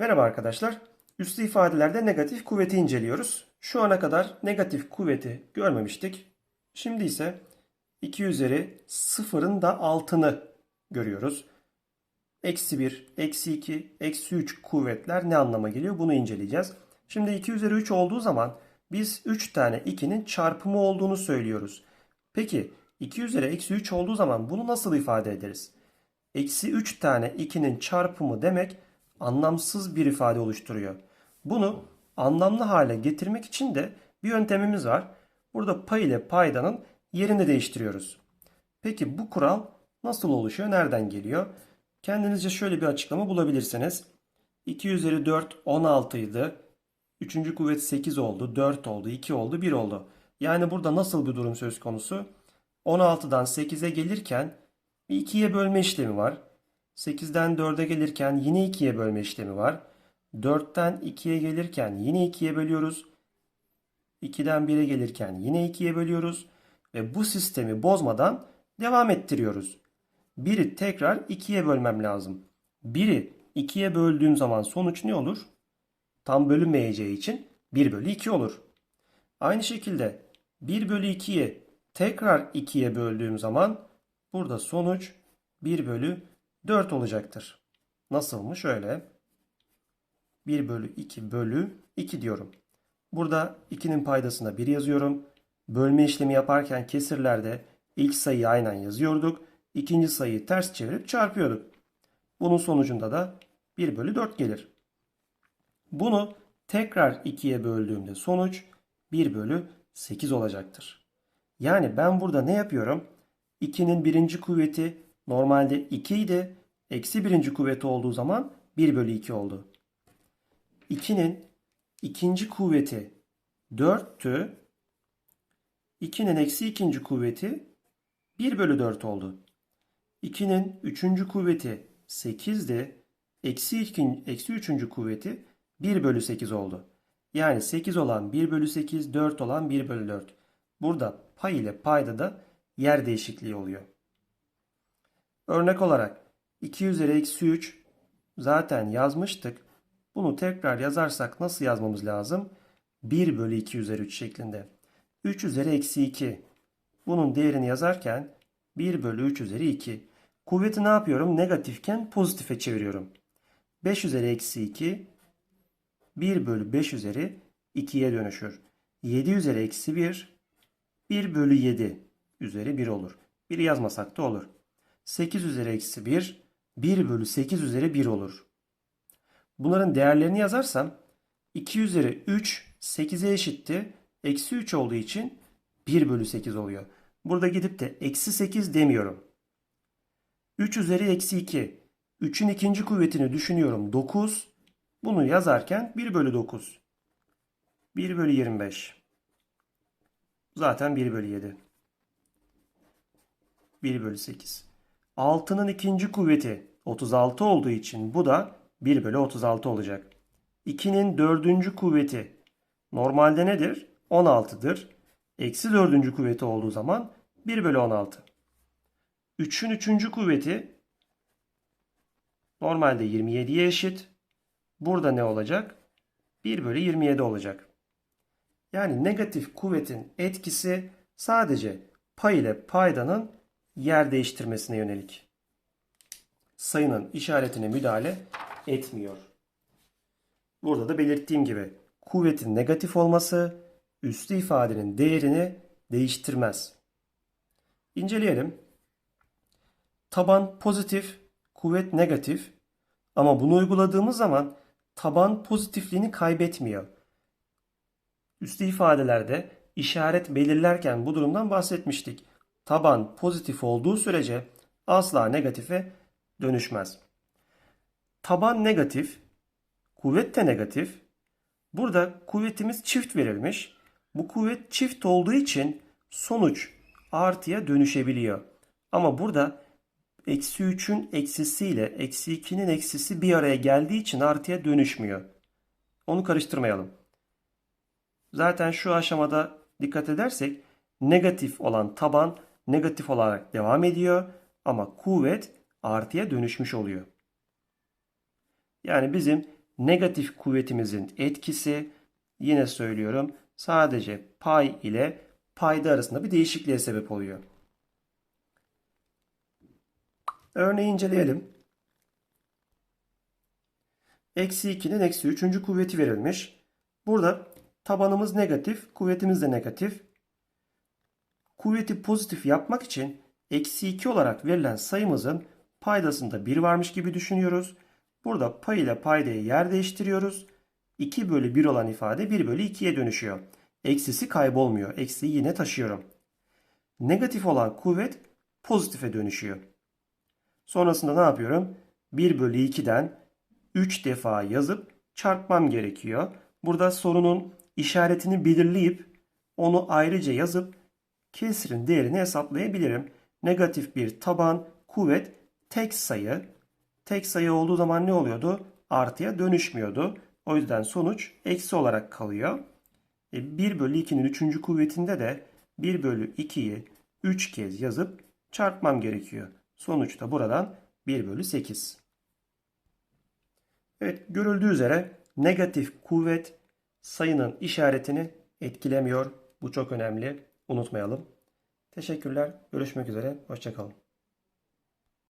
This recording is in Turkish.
Merhaba arkadaşlar. Üslü ifadelerde negatif kuvveti inceliyoruz. Şu ana kadar negatif kuvveti görmemiştik. Şimdi ise 2 üzeri sıfırın da altını görüyoruz. Eksi 1, eksi 2, eksi 3 kuvvetler ne anlama geliyor bunu inceleyeceğiz. Şimdi 2 üzeri 3 olduğu zaman biz 3 tane 2'nin çarpımı olduğunu söylüyoruz. Peki 2 üzeri eksi 3 olduğu zaman bunu nasıl ifade ederiz? Eksi 3 tane 2'nin çarpımı demek anlamsız bir ifade oluşturuyor. Bunu anlamlı hale getirmek için de bir yöntemimiz var. Burada pay ile paydanın yerini değiştiriyoruz. Peki bu kural nasıl oluşuyor? Nereden geliyor? Kendinizce şöyle bir açıklama bulabilirsiniz. 2 üzeri 4 16 idi. Üçüncü kuvvet 8 oldu, 4 oldu, 2 oldu, 1 oldu. Yani burada nasıl bir durum söz konusu? 16'dan 8'e gelirken bir 2'ye bölme işlemi var. 8'den 4'e gelirken yine 2'ye bölme işlemi var. 4'ten 2'ye gelirken yine 2'ye bölüyoruz. 2'den 1'e gelirken yine 2'ye bölüyoruz. Ve bu sistemi bozmadan devam ettiriyoruz. 1'i tekrar 2'ye bölmem lazım. 1'i 2'ye böldüğüm zaman sonuç ne olur? Tam bölünmeyeceği için 1 bölü 2 olur. Aynı şekilde 1 bölü 2'yi tekrar 2'ye böldüğüm zaman burada sonuç 1 bölü 4 olacaktır. Nasıl mı? Şöyle. 1 bölü 2 bölü 2 diyorum. Burada 2'nin paydasına 1 yazıyorum. Bölme işlemi yaparken kesirlerde ilk sayıyı aynen yazıyorduk. İkinci sayıyı ters çevirip çarpıyorduk. Bunun sonucunda da 1 bölü 4 gelir. Bunu tekrar 2'ye böldüğümde sonuç 1 bölü 8 olacaktır. Yani ben burada ne yapıyorum? 2'nin birinci kuvveti normalde 2 idi. Eksi birinci kuvveti olduğu zaman 1 bölü 2 oldu. 2'nin ikinci kuvveti 4'tü. 2'nin eksi ikinci kuvveti 1 bölü 4 oldu. 2'nin üçüncü kuvveti 8'di. Eksi, ikin, eksi üçüncü kuvveti 1 bölü 8 oldu. Yani 8 olan 1 bölü 8, 4 olan 1 bölü 4. Burada pay ile payda da yer değişikliği oluyor. Örnek olarak 2 üzeri eksi 3 zaten yazmıştık. Bunu tekrar yazarsak nasıl yazmamız lazım? 1 bölü 2 üzeri 3 şeklinde. 3 üzeri eksi 2. Bunun değerini yazarken 1 bölü 3 üzeri 2. Kuvveti ne yapıyorum? Negatifken pozitife çeviriyorum. 5 üzeri eksi 2 1 bölü 5 üzeri 2'ye dönüşür. 7 üzeri eksi 1 1 bölü 7 üzeri 1 olur. 1 yazmasak da olur. 8 üzeri eksi 1 1 bölü 8 üzeri 1 olur. Bunların değerlerini yazarsam 2 üzeri 3 8'e eşitti. Eksi 3 olduğu için 1 bölü 8 oluyor. Burada gidip de eksi 8 demiyorum. 3 üzeri eksi 2. 3'ün ikinci kuvvetini düşünüyorum. 9. Bunu yazarken 1 bölü 9. 1 bölü 25. Zaten 1 bölü 7. 1 bölü 8. 6'nın ikinci kuvveti 36 olduğu için bu da 1 bölü 36 olacak. 2'nin dördüncü kuvveti normalde nedir? 16'dır. Eksi dördüncü kuvveti olduğu zaman 1 bölü 16. 3'ün üçüncü kuvveti normalde 27'ye eşit. Burada ne olacak? 1 bölü 27 olacak. Yani negatif kuvvetin etkisi sadece pay ile paydanın yer değiştirmesine yönelik. Sayının işaretine müdahale etmiyor. Burada da belirttiğim gibi kuvvetin negatif olması üslü ifadenin değerini değiştirmez. İnceleyelim. Taban pozitif, kuvvet negatif ama bunu uyguladığımız zaman taban pozitifliğini kaybetmiyor. Üslü ifadelerde işaret belirlerken bu durumdan bahsetmiştik. Taban pozitif olduğu sürece asla negatife dönüşmez. Taban negatif, kuvvet de negatif. Burada kuvvetimiz çift verilmiş. Bu kuvvet çift olduğu için sonuç artıya dönüşebiliyor. Ama burada eksi 3'ün eksisiyle eksi 2'nin eksisi bir araya geldiği için artıya dönüşmüyor. Onu karıştırmayalım. Zaten şu aşamada dikkat edersek negatif olan taban negatif olarak devam ediyor ama kuvvet artıya dönüşmüş oluyor. Yani bizim negatif kuvvetimizin etkisi yine söylüyorum sadece pay ile payda arasında bir değişikliğe sebep oluyor. Örneği inceleyelim. Eksi 2'nin eksi 3. kuvveti verilmiş. Burada tabanımız negatif, kuvvetimiz de negatif. Kuvveti pozitif yapmak için eksi 2 olarak verilen sayımızın paydasında 1 varmış gibi düşünüyoruz. Burada pay ile paydayı yer değiştiriyoruz. 2 bölü 1 olan ifade 1 bölü 2'ye dönüşüyor. Eksisi kaybolmuyor. Eksiyi yine taşıyorum. Negatif olan kuvvet pozitife dönüşüyor. Sonrasında ne yapıyorum? 1 bölü 2'den 3 defa yazıp çarpmam gerekiyor. Burada sorunun işaretini belirleyip onu ayrıca yazıp kesirin değerini hesaplayabilirim. Negatif bir taban kuvvet tek sayı. Tek sayı olduğu zaman ne oluyordu? Artıya dönüşmüyordu. O yüzden sonuç eksi olarak kalıyor. E, 1 bölü 2'nin 3. kuvvetinde de 1 bölü 2'yi 3 kez yazıp çarpmam gerekiyor. Sonuç da buradan 1 bölü 8. Evet görüldüğü üzere negatif kuvvet sayının işaretini etkilemiyor. Bu çok önemli. Unutmayalım. Teşekkürler. Görüşmek üzere. Hoşçakalın.